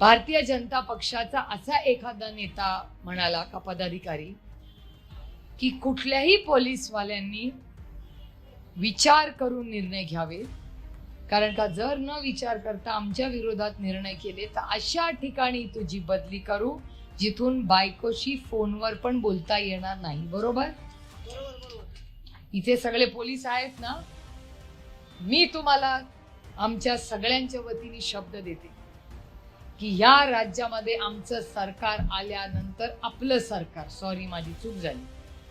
भारतीय जनता पक्षाचा असा एखादा नेता म्हणाला का पदाधिकारी की कुठल्याही पोलीसवाल्यांनी विचार करून निर्णय घ्यावे? कारण का जर न विचार करता आमच्या विरोधात निर्णय केले तर अशा ठिकाणी तुझी बदली करू जिथून बायकोशी फोनवर पण बोलता येणार नाही. बरोबर? इथे सगळे पोलीस आहेत ना? मी तुम्हाला आमच्या सगळ्यांच्या वतीने शब्द देते. की या राज्यामध्ये आमचं सरकार आल्यानंतर आपलं सरकार सॉरी माझी चूक झाली.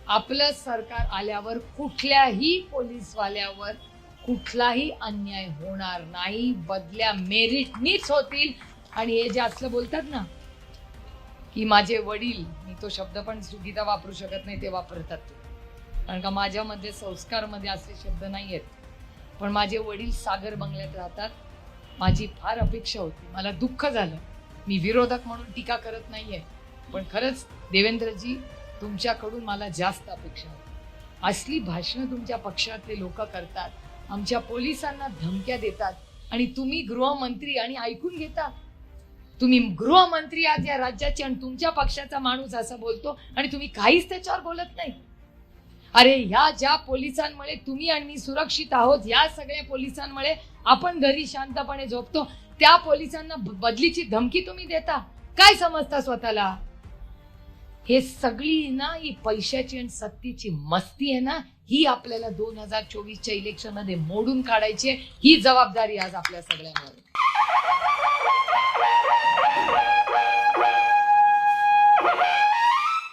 आपलं सरकार आल्यावर कुठल्याही पोलीसवाल्यावर कुठलाही अन्याय होणार नाही बदल्या मेरिटनीच होतील. आणि हे जे असलं बोलतात ना की माझे वडील मी तो शब्द पण चुकीचा वापरू शकत नाही ते वापरतात. कारण का माझ्यामध्ये संस्कारमध्ये असे शब्द नाही आहेत पण माझे वडील सागर बंगल्यात राहतात. माझी फार अपेक्षा होती. मला दुःख झालं. मी विरोधक म्हणून टीका करत नाहीये. पण खरंच देवेंद्रजी तुमच्याकडून मला जास्त अपेक्षा होती. असली भाषणं तुमच्या पक्षातले लोक करतात आमच्या पोलिसांना धमक्या देतात आणि तुम्ही गृहमंत्री आणि ऐकून घेता. तुम्ही गृहमंत्री आज या राज्याचे आणि तुमच्या पक्षाचा माणूस असं बोलतो आणि तुम्ही काहीच त्याच्यावर बोलत नाही. अरे ह्या ज्या पोलिसांमुळे तुम्ही आणि मी सुरक्षित आहोत या सगळ्या पोलिसांमुळे आपण घरी शांतपणे झोपतो त्या पोलिसांना बदलीची धमकी तुम्ही देता. काय समजता स्वतःला? हे सगळी ना ही पैशाची आणि सत्तेची मस्ती आहे ना ही आपल्याला दोन हजार चोवीसच्या इलेक्शनमध्ये मोडून काढायची ही जबाबदारी आज आपल्या सगळ्यांवर.